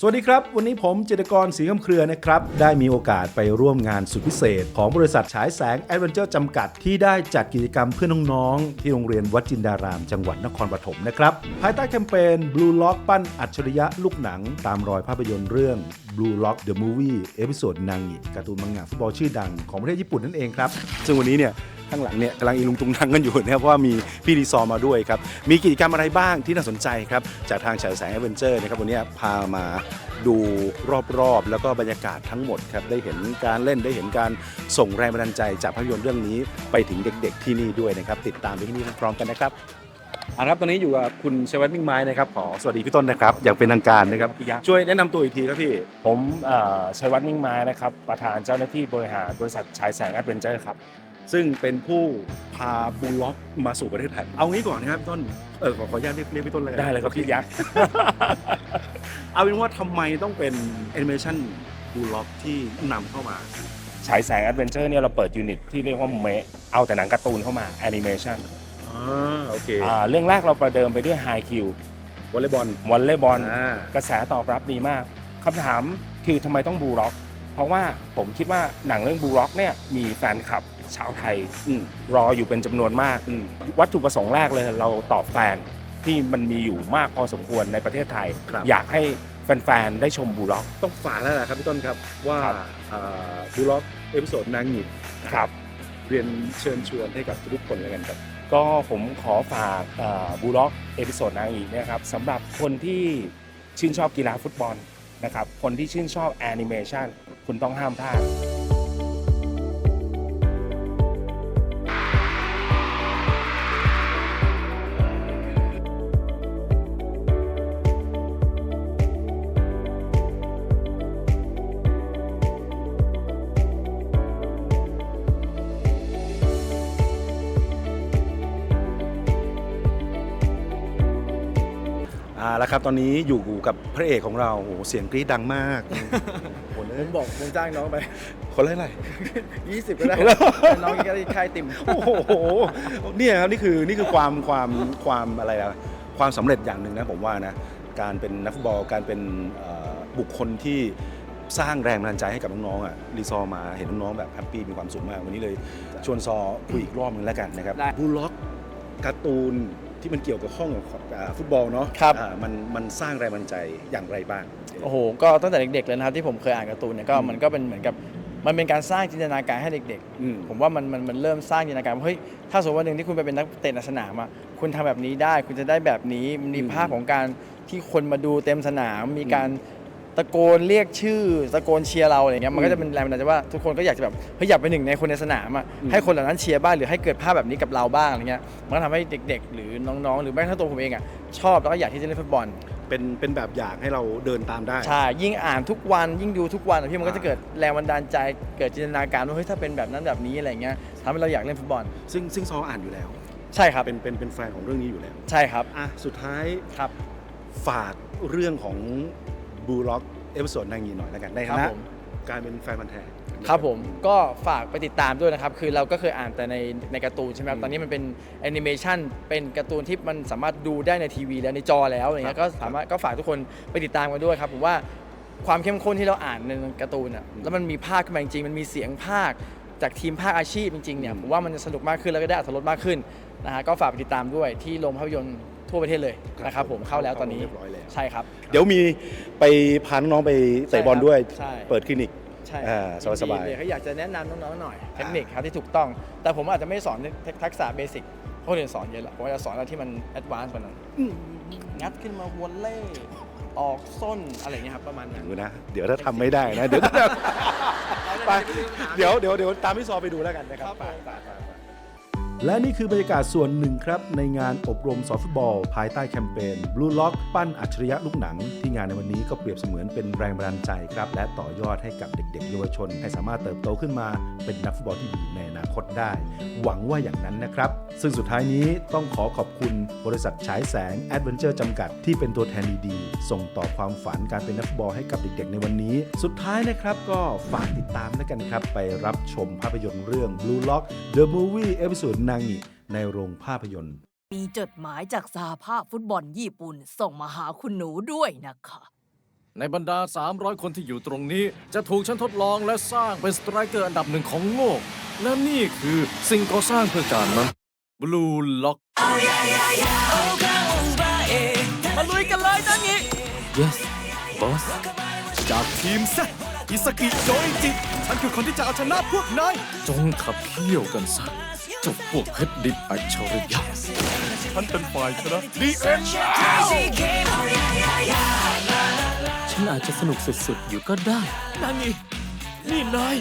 สวัสดีครับ วันนี้ผมจิตกรศรีคำเครือนะครับ ได้มีโอกาสไปร่วมงานสุดพิเศษ ของบริษัทฉายแสงแอดเวนเจอร์จำกัด ที่ได้จัดกิจกรรมเพื่อน้องๆ ที่โรงเรียนวัดจินดาราม จังหวัดนครปฐมนะครับ ภายใต้แคมเปญ Blue Lock ปั้นอัจฉริยะลูกหนัง ตามรอยภาพยนตร์เรื่อง Blue Lock the Movie เอพิโซดนางงิการ์ตูนมังงะฟุตบอลชื่อดังของประเทศญี่ปุ่นนั่นเองครับ ซึ่งวันนี้เนี่ย ข้างหลังเนี่ยกำลังอีลุงตุงนังกันอยู่นะครับเพราะว่ามีพี่รีซอร์มาด้วยครับ มีกิจกรรมอะไรบ้างที่น่าสนใจครับ จากทางฉายแสงแอดเวนเจอร์นะครับวันนี้พามาดูรอบๆ แล้วก็บรรยากาศทั้งหมดครับ ได้เห็นการเล่นได้เห็นการส่งแรงบันดาลใจ จากภาพยนตร์เรื่องนี้ไปถึงเด็กๆที่นี่ด้วยนะครับติดตามไปที่นี่พร้อมๆกันนะครับเอาละครับตอนนี้อยู่กับคุณเชวัตมิ่งไม้นะครับขอสวัสดีพี่ต้นนะครับอย่างเป็นทางการนะครับพี่ยักษ์ช่วยแนะนำตัวอีกทีครับพี่ ผมเอ่อชัยวัฒน์มิ่งไม้นะครับ ประธานเจ้าหน้าที่บริหารบริษัทฉายแสงแอดเวนเจอร์ครับ ซึ่งเป็นผู้พาบูลล็อกมาสู่ประเทศไทย เอางี้ก่อนนะครับต้นเออขอขออนุญาตเรียกเรียกพี่ต้นเลยได้เลยครับพี่ยักษ์ เอาเป็นว่าทำไมต้องเป็นแอนิเมชันบูลล็อกที่นำเข้ามา ฉายแสงแอดเวนเจอร์เนี่ยเราเปิดยูนิตที่เรียกว่าเมะเอาแต่หนังการ์ตูนเข้ามาแอนิเมชันอ่าโอเคเรื่องแรกเราประเดิมไปด้วยไฮคิววอลเลย์บอลวอลเลย์บอลอ่ากระแสตอบรับดีมากคำถามคือทำไมต้องบูร็อก เพราะว่าผมคิดว่าหนังเรื่องบูร็อกเนี่ยมีแฟนคลับ ชาวไทยอืมรออยู่เป็นจำนวนมากอืมวัตถุประสงค์แรกเลยเราตอบแฟนที่มันมีอยู่มากพอสมควรในประเทศไทยครับอยากให้แฟนๆ ได้ชมบูร็อก ต้องฝากแล้วแหละครับพี่ต้นครับว่าครับบูลล็อกเอพิโซดนางหงิดครับเรียนเชิญชวนให้กับทุกคนเลยกันครับ ก็ผมขอฝากบูล็อกเอพิโซดนางอีกเนี่ยครับสำหรับคนที่ชื่นชอบกีฬาฟุตบอลนะครับคนที่ชื่นชอบแอนิเมชันคุณต้องห้ามพลาด อ่าแล้วครับตอนนี้อยู่กับพระเอกของเราโอ้โหเสียงกรี๊ดดังมากคนผเอ้ยมบอกผมจ้างน้องไป คนละเท่าไหร่ 20 ก็ได้ น้องก็ได้ค่ายติ่ม โอ้โหเนี่ยครับนี่คือนี่คือความความความอะไรอะความสำเร็จอย่างหนึ่งนะผมว่านะการเป็นนักฟุตบอลการเป็นเอ่อบุคคลที่สร้างแรงบันดาลใจให้กับน้องๆอะรีซอร์มาเห็นน้องๆแบบแฮปปี้มีความสุขมาก วันนี้เลยชวนซอคุยอีกรอบหนึงแล้วกันนะครับได้ บูลล็อกการ์ตูน ที่มันเกี่ยวกับข้องกับอ่าฟุตบอลเนาะครับ อ่ามันมันสร้างแรงบันดาลใจอย่างไรบ้าง โอ้โห ก็ตั้งแต่เด็กๆเลยนะครับที่ผมเคยอ่านการ์ตูนเนี่ยก็อืม มันก็เป็นเหมือนกับมันเป็นการสร้างจินตนาการให้เด็กอืม ๆ ผมว่ามันมันมันเริ่มสร้างจินตนาการว่าเฮ้ยถ้าสมมติวันหนึ่งที่คุณไปเป็นนักเตะในสนามอะคุณทำแบบนี้ได้คุณจะได้แบบนี้มันมีอืมภาพของการที่คนมาดูเต็มสนาม มีการ ตะโกนเรียกชื่อตะโกนเชียร์เราอะไรเงี้ยมันก็จะเป็นแรงบันดาลใจว่าทุกคนก็อยากจะแบบเฮ้ยอยากเป็นหนึ่งในคนในสนามอะอืมให้คนเหล่านั้นเชียร์บ้างหรือให้เกิดภาพแบบนี้กับเราบ้างอะไรเงี้ยมันก็ทำให้เด็ก ๆ หรือน้องๆ หรือแม้กระทั่งตัวผมเองอะชอบแล้วก็อยากที่จะเล่นฟุตบอลเป็นเป็นแบบอย่างให้เราเดินตามได้ใช่ยิ่งอ่านทุกวันยิ่งดูทุกวันอะพี่มันก็จะเกิดแรงบันดาลใจเกิดจินตนาการว่าเฮ้ยถ้าเป็นแบบนั้นแบบนี้อะไรเงี้ยทำให้เราอยากเล่นฟุตบอล ซึ่งซึ่งซออ่านอยู่แล้วใช่ครับเป็นเป็นเป็นแฟนของเรื่องนี้อยู่แล้ว ใช่ครับอะสุดท้ายครับฝากเรื่องของ บูล็อกเอพิโซดนางงีหน่อยแล้วกันในครัฐาบนะผมการเป็นแฟนพันธ์แท้ครับผมก็ฝากไปติดตามด้วยนะครับ คือเราก็เคยอ่านแต่ในในการ์ตูนใช่ไหมครัอืบมตอนนี้มันเป็นแอนิเมชันเป็นการ์ตูนที่มันสามารถดูได้ในทีวี แล้วในจอแล้วอะไรเงี้ยครัก็บสามารถก็ฝากทุกคนไปติดตามกันด้วยครับผมว่าความเข้มข้นที่เราอ่านในการ์ตูนอะอืมแล้วมันมีภาคขึ้นมาจริงๆมันมีเสียงภาคจากทีมภาคอาชีพจริงๆเนี่ยอืมผมว่ามันจะสนุกมากขึ้นแล้วก็ได้อรรถรสมากขึ้นนะฮะก็ฝากไปติดตามด้วยที่โรงภาพยนตร์ ทั่วประเทศเลยนะครับผมเข้าแล้วตอนนี้เรียบร้อยแล้ว ใช่ครับ เดี๋ยวมีไปพาน้องๆไปเตะบอลด้วย ใช่ เปิดคลินิก ใช่อ่าสบายๆยินดีเลยเขาอยากจะแนะนำน้องๆหน่อยเทคนิคครับที่ถูกต้อง แต่ผมอาจจะไม่สอนทักษะเบสิกเพราะคนอื่นสอนเยอะแหละผมจะสอนอะไรที่มันแอดวานซ์กว่านั้นงัดขึ้นมาวอลเล่ออกส้นอะไรอย่างเงี้ยครับประมาณนั้น ดูนะ เดี๋ยวถ้าทำไม่ได้นะ เดี๋ยวไปเดี๋ยวเดี๋ยวเดี๋ยวตามพี่ซอไปดูแล้วกันนะครับครับผม ไปไปไป และนี่คือบรรยากาศส่วนหนึ่งครับ ในงานอบรมสอนฟุตบอล ภายใต้แคมเปญ Blue Lock ปั้นอัจฉริยะลูกหนัง ที่งานในวันนี้ก็เปรียบเสมือนเป็นแรงบันดาลใจครับ และต่อยอดให้กับเด็กๆเยาวชน ให้สามารถเติบโตขึ้นมาเป็นนักฟุตบอลที่ดีในอนาคตได้ หวังว่าอย่างนั้นนะครับ ซึ่งสุดท้ายนี้ต้องขอขอบคุณบริษัทฉายแสงแอดเวนเจอร์จำกัดที่เป็นตัวแทนดีๆส่งต่อความฝันการเป็นนักฟุตบอลให้กับเด็กๆ ในวันนี้ สุดท้ายนะครับก็ฝากติดตามแล้วกันครับไปรับชมภาพยนตร์เรื่อง Blue Lock The Movie เอพิโซดนางงิในโรงภาพยนตร์ มีจดหมายจากสหภาพฟุตบอลญี่ปุ่น ส่งมาหาคุณหนูด้วยนะคะ ในบรรดา 300 คนที่อยู่ตรงนี้ จะถูกฉันทดลองและสร้างเป็นสไตรเกอร์อันดับหนึ่งของโลก และนี่คือสิ่งก่อสร้างเพื่อการนั้น Blue Lock มาลุยกันเลยนะงี้ Yes boss จากทีมแซอิสกิโจอิจิฉันคือคนที่จะเอาชนะพวกนาย จงขับเคี่ยวกันซะเจบพวกเพชรดิบอัจฉริยะฉันเป็นฝ่ายชนะดีเอ็นฉันอาจจะสนุกสุดๆ อยู่ก็ได้นางี้นี่นาย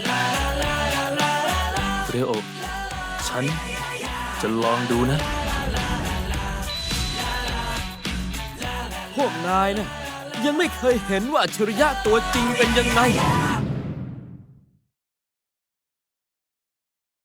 เรโอฉันจะลองดูนะ พวกนายนะยังไม่เคยเห็นว่าอัจฉริยะตัวจริงเป็นยังไง